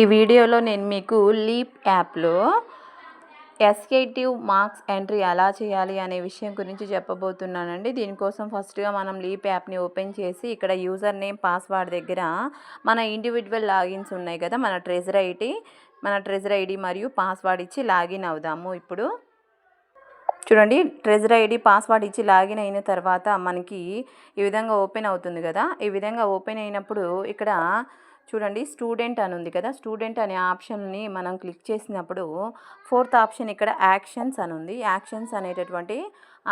ఈ వీడియోలో నేను మీకు లీప్ యాప్లో ఎస్కేటివ్ మార్క్స్ ఎంట్రీ ఎలా చేయాలి అనే విషయం గురించి చెప్పబోతున్నానండి. దీనికోసం ఫస్ట్గా మనం లీప్ యాప్ని ఓపెన్ చేసి ఇక్కడ యూజర్ నేమ్ పాస్వర్డ్ దగ్గర మన ఇండివిజువల్ లాగిన్స్ ఉన్నాయి కదా మన ట్రెజర్ ఐడి మన ట్రెజర్ ఐడి మరియు పాస్వర్డ్ ఇచ్చి లాగిన్ అవుదాము ఇప్పుడు. చూడండి ట్రెజర్ ఐడి పాస్వర్డ్ ఇచ్చి లాగిన్ అయిన తర్వాత మనకి ఈ విధంగా ఓపెన్ అవుతుంది కదా. ఈ విధంగా ఓపెన్ అయినప్పుడు ఇక్కడ చూడండి స్టూడెంట్ అని ఉంది కదా స్టూడెంట్ అనే ఆప్షన్ని మనం క్లిక్ చేసినప్పుడు ఫోర్త్ ఆప్షన్ ఇక్కడ యాక్షన్స్ అని ఉంది. యాక్షన్స్ అనేటటువంటి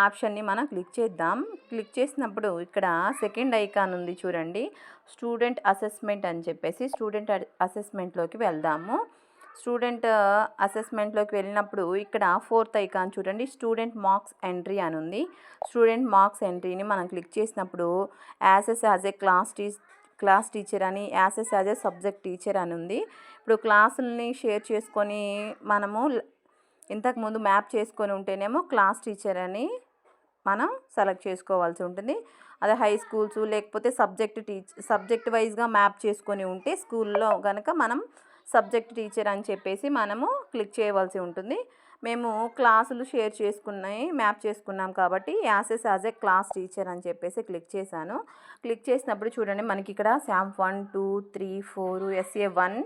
ఆప్షన్ని మనం క్లిక్ చేద్దాం. క్లిక్ చేసినప్పుడు ఇక్కడ సెకండ్ ఐకాన్ ఉంది చూడండి స్టూడెంట్ అసెస్మెంట్ అని చెప్పేసి స్టూడెంట్ అసెస్మెంట్లోకి వెళ్దాము. స్టూడెంట్ అసెస్మెంట్లోకి వెళ్ళినప్పుడు ఇక్కడ ఫోర్త్ ఐకాన్ చూడండి స్టూడెంట్ మార్క్స్ ఎంట్రీ అని ఉంది. స్టూడెంట్ మార్క్స్ ఎంట్రీని మనం క్లిక్ చేసినప్పుడు access as a class teach class teacher అని access as a subject teacher అని ఉంది. ఇప్పుడు క్లాసుల్ని షేర్ చేసుకొని మనము ఇంతకుముందు మ్యాప్ చేసుకొని ఉంటేనేమో క్లాస్ టీచర్ అని మనం సెలెక్ట్ చేసుకోవాల్సి ఉంటుంది. అదే హై స్కూల్స్ లేకపోతే సబ్జెక్ట్ టీచ్ సబ్జెక్ట్ వైజ్గా మ్యాప్ చేసుకొని ఉంటే స్కూల్లో కనుక మనం సబ్జెక్ట్ టీచర్ అని చెప్పేసి మనము క్లిక్ చేయవలసి ఉంటుంది. మేము క్లాసులు షేర్ చేసుకున్నాయి మ్యాప్ చేసుకున్నాం కాబట్టి access as a class teacher అని చెప్పేసి క్లిక్ చేశాను. క్లిక్ చేసినప్పుడు చూడండి మనకి ఇక్కడ Sam one two three four SA one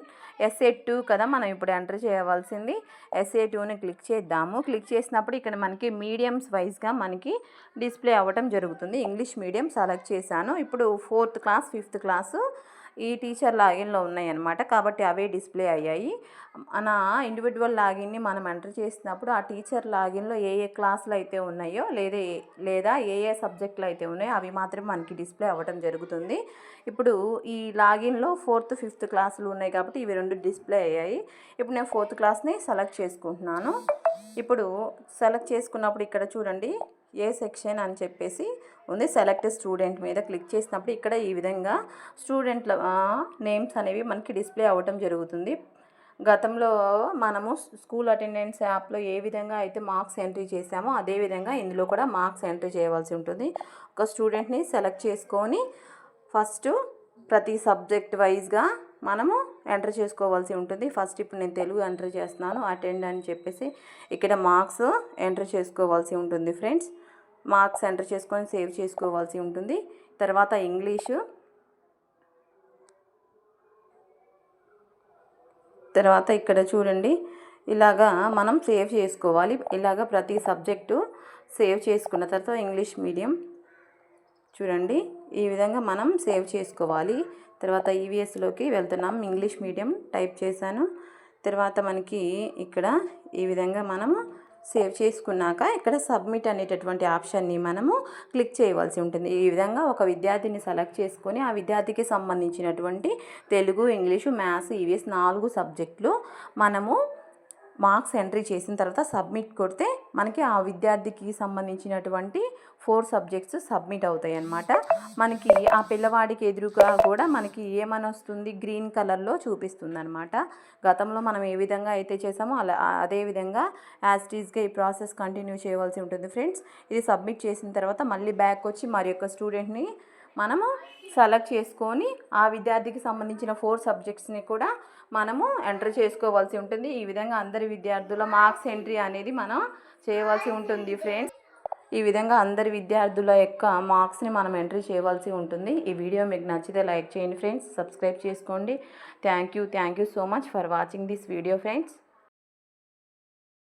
SA two కదా మనం ఇప్పుడు ఎంటర్ చేయవలసింది. ఎస్ఏ టూని క్లిక్ చేద్దాము. క్లిక్ చేసినప్పుడు ఇక్కడ మనకి మీడియంస్ వైజ్గా మనకి డిస్ప్లే అవ్వటం జరుగుతుంది. ఇంగ్లీష్ మీడియం సెలెక్ట్ చేశాను. ఇప్పుడు ఫోర్త్ క్లాస్ ఫిఫ్త్ క్లాసు ఈ టీచర్ లాగిన్లో ఉన్నాయన్నమాట. కాబట్టి అవే డిస్ప్లే అయ్యాయి. మన ఇండివిజువల్ లాగిన్ని మనం ఎంటర్ చేసినప్పుడు ఆ టీచర్ లాగిన్లో ఏ ఏ క్లాసులు అయితే ఉన్నాయో లేదా లేదా ఏ ఏ సబ్జెక్టులు అయితే ఉన్నాయో అవి మాత్రమే మనకి డిస్ప్లే అవ్వడం జరుగుతుంది. ఇప్పుడు ఈ లాగిన్లో ఫోర్త్ ఫిఫ్త్ క్లాసులు ఉన్నాయి కాబట్టి ఇవి రెండు డిస్ప్లే అయ్యాయి. ఇప్పుడు నేను ఫోర్త్ క్లాస్ని సెలెక్ట్ చేసుకుంటున్నాను. ఇప్పుడు సెలెక్ట్ చేసుకున్నప్పుడు ఇక్కడ చూడండి. ఏ సెక్షన్ అని చెప్పేసి ఉంది. సెలెక్ట్ స్టూడెంట్ మీద క్లిక్ చేసినప్పుడు ఇక్కడ ఈ విధంగా స్టూడెంట్ల నేమ్స్ అనేవి మనకి డిస్ప్లే అవ్వటం జరుగుతుంది. గతంలో మనము స్కూల్ అటెండెన్స్ యాప్లో ఏ విధంగా అయితే మార్క్స్ ఎంట్రీ చేసామో అదే విధంగా ఇందులో కూడా మార్క్స్ ఎంట్రీ చేయవలసి ఉంటుంది. ఒక స్టూడెంట్ని సెలెక్ట్ చేసుకొని ఫస్ట్ ప్రతి సబ్జెక్ట్ వైజ్గా మనము ఎంటర్ చేసుకోవాల్సి ఉంటుంది. ఫస్ట్ ఇప్పుడు నేను తెలుగు ఎంటర్ చేస్తున్నాను అటెండ్ అని చెప్పేసి ఇక్కడ మార్క్స్ ఎంటర్ చేసుకోవాల్సి ఉంటుంది ఫ్రెండ్స్. మార్క్స్ ఎంటర్ చేసుకొని సేవ్ చేసుకోవాల్సి ఉంటుంది. తర్వాత ఇంగ్లీషు. తర్వాత ఇక్కడ చూడండి. ఇలాగా మనం సేవ్ చేసుకోవాలి. ఇలాగ ప్రతి సబ్జెక్టు సేవ్ చేసుకున్న తర్వాత ఇంగ్లీష్ మీడియం. చూడండి. ఈ విధంగా మనం సేవ్ చేసుకోవాలి. తర్వాత ఈవీఎస్లోకి వెళ్తున్నాం. ఇంగ్లీష్ మీడియం టైప్ చేశాను. తర్వాత మనకి ఇక్కడ ఈ విధంగా మనము సేవ్ చేసుకున్నాక ఇక్కడ సబ్మిట్ అనేటటువంటి ఆప్షన్ని మనము క్లిక్ చేయవలసి ఉంటుంది. ఈ విధంగా ఒక విద్యార్థిని సెలెక్ట్ చేసుకొని ఆ విద్యార్థికి సంబంధించినటువంటి తెలుగు ఇంగ్లీషు మ్యాథ్స్ ఈవీఎస్ నాలుగు సబ్జెక్టులు మనము మార్క్స్ ఎంట్రీ చేసిన తర్వాత సబ్మిట్ కొడితే మనకి ఆ విద్యార్థికి సంబంధించినటువంటి ఫోర్ సబ్జెక్ట్స్ సబ్మిట్ అవుతాయి అన్నమాట మనకి ఆ పిల్లవాడికి ఎదురుగా కూడా మనకి ఏమని వస్తుంది గ్రీన్ కలర్లో చూపిస్తుంది అనమాట గతంలో మనం ఏ విధంగా అయితే చేసామో అలా అదే విధంగా యాజ్ టీజ్గా ఈ ప్రాసెస్ కంటిన్యూ చేయవలసి ఉంటుంది ఫ్రెండ్స్. ఇది సబ్మిట్ చేసిన తర్వాత మళ్ళీ బ్యాక్ వచ్చి మరి యొక్క స్టూడెంట్ని మనము సెలెక్ట్ చేసుకొని ఆ విద్యార్థికి సంబంధించిన ఫోర్ సబ్జెక్ట్స్ని కూడా మనము ఎంటర్ చేసుకోవాల్సి ఉంటుంది. ఈ విధంగా అందరి విద్యార్థుల మార్క్స్ ఎంట్రీ అనేది మనం చేయవలసి ఉంటుంది ఫ్రెండ్స్. ఈ విధంగా అందరి విద్యార్థుల యొక్క మార్క్స్ని మనం ఎంట్రీ చేయవలసి ఉంటుంది. ఈ వీడియో మీకు నచ్చితే లైక్ చేయండి ఫ్రెండ్స్. సబ్స్క్రైబ్ చేసుకోండి. Thank you thank you so much for watching this video friends